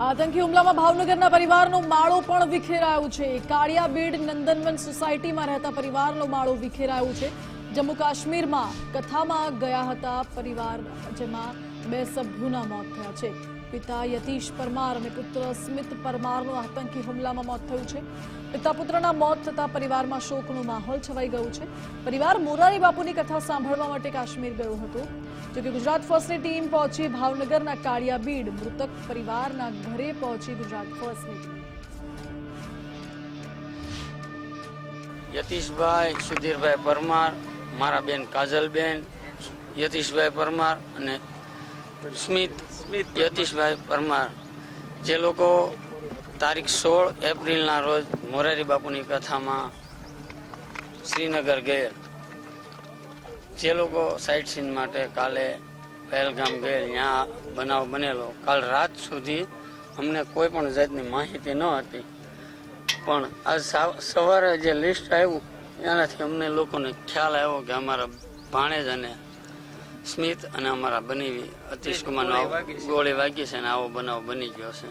આતંકી હુમલામાં ભાવનગરના પરિવારનો માળો પણ વિખેરાયો છે. કાળિયાબીડ નંદનવન સોસાયટીમાં રહેતા પરિવારનો માળો વિખેરાયો છે. જમ્મુ કાશ્મીરમાં કથામાં ગયા હતા પરિવાર, જેમાં બે સભ્યોના મોત થયા છે. પિતા યતીશ પરમાર અને પુત્ર સ્મિત પરમારનું આતંકી હુમલામાં મોત થયું છે. પિતા પુત્રના મોત થતા પરિવારમાં શોકનો માહોલ છવાઈ ગયો છે. પરિવાર મોરારી બાપુની કથા સાંભળવા માટે કાશ્મીર ગયો હતો. જોકે ગુજરાત ફર્સ્ટની ટીમ પહોંચી ભાવનગરના કાળિયાબીડ, મૃતક પરિવારના ઘરે પહોંચી ગુજરાત ફર્સ્ટની ટીમ. યતીશભાઈ સુધીરભાઈ પરમાર મારા બેન કાજલબેન યતીશભાઈ પરમાર અને સ્મિત યતીશભાઈ પરમાર. જે લોકો તારીખ સોળ એપ્રિલના રોજ મોરારી બાપુની કથામાં શ્રીનગર ગયેલ. જે લોકો સાઇટ સીન માટે કાલે પહેલગામ ગયેલ ત્યાં બનાવ બનેલો. કાલ રાત સુધી અમને કોઈ પણ જાતની માહિતી ન હતી. પણ આજ સવારે જે લિસ્ટ આવ્યું એનાથી અમને લોકોને ખ્યાલ આવ્યો કે અમારા ભાણેજ અને સ્મિત અને અમારા બનીવી અતિશ કુમારનો આવો ગોળી વાગી છે અને આવો બનાવ બની ગયો છે.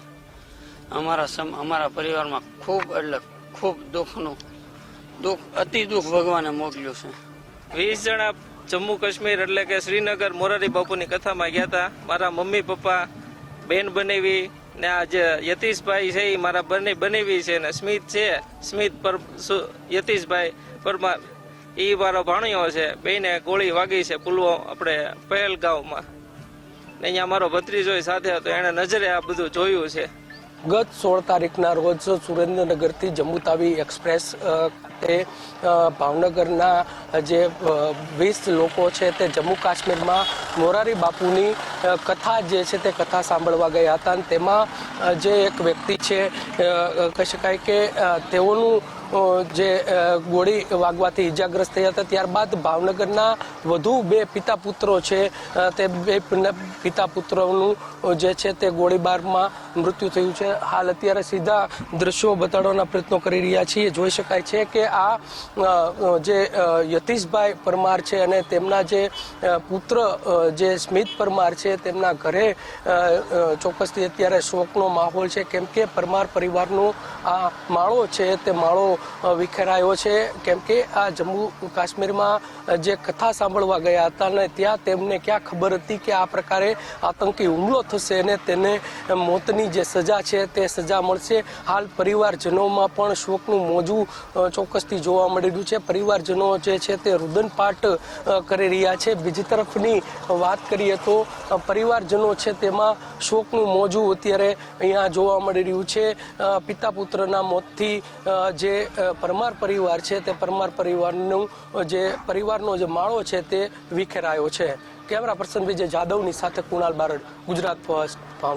અમારા સમ, અમારા પરિવારમાં ખૂબ, એટલે ખૂબ દુઃખનું, દુઃખ, અતિ દુઃખ ભગવાને મોકલ્યું છે. વીસ જણા જમ્મુ કાશ્મીર એટલે કે શ્રીનગર મોરારી બાપુની કથામાં ગયા હતા. મારા મમ્મી, પપ્પા, બેન બનેવી ને આ જે યતીશભાઈ છે એ મારા બંને, બનેવી છે ને સ્મિત છે. સ્મિત પર યતીશભાઈ પરમાર એ મારો ભાણિયો છે બેને ગોળી વાગી છે, પુલવો આપણે પહેલગાંવમાં. ને અહીંયા મારો ભત્રીજો સાથે હતો, એણે નજરે આ બધું જોયું છે. ગત સોળ તારીખના રોજ સુરેન્દ્રનગરથી જમ્મુ તાવી એક્સપ્રેસ તે ભાવનગરના જે વીસ લોકો છે તે જમ્મુ કાશ્મીરમાં મોરારી બાપુની કથા જે છે તે કથા સાંભળવા ગયા હતા અને તેમાં જે એક વ્યક્તિ છે કહી શકાય કે તેઓનું જે ગોળી વાગવાથી ઈજાગ્રસ્ત થયા હતા. ત્યારબાદ ભાવનગરના વધુ બે પિતા પુત્રો છે તે બે પિતા પુત્રોનું જે છે તે ગોળીબારમાં મૃત્યુ થયું છે. હાલ અત્યારે સીધા દ્રશ્યો બતાડવાના પ્રયત્નો કરી રહ્યા છીએ. જોઈ શકાય છે કે આ જે યતીશભાઈ પરમાર છે અને તેમના જે પુત્ર જે સ્મિત પરમાર છે તેમના ઘરે ચોક્કસથી અત્યારે શોકનો માહોલ છે. કેમ કે પરમાર પરિવારનો આ માળો છે તે માળો વિખેરાયો છે. કેમ કે આ જમ્મુ કાશ્મીરમાં જે કથા સાંભળવા ગયા હતા અને ત્યાં તેમને ક્યાં ખબર હતી કે આ પ્રકારે આતંકી હુમલો થશે અને તેને મોતની જે સજા છે તે સજા મળશે. હાલ પરિવારજનોમાં પણ શોકનું મોજું ચોક્કસથી જોવા મળી રહ્યું છે. પરિવારજનો જે છે તે રુદનપાટ કરી રહ્યા છે. બીજી તરફની વાત કરીએ તો પરિવારજનો છે તેમાં શોકનું મોજું અત્યારે અહીંયા જોવા મળી રહ્યું છે. પિતા પિતા પુત્રના મોતથી જે પરમાર પરિવાર છે, તે પરમાર પરિવારનું જે પરિવારનો જે માળો છે, તે વિખેરાયો છે. કેમેરા પર્સન વિજય જાદવની સાથે કુણાલ બારડ, ગુજરાત ફર્સ્ટ, ભાવનગર.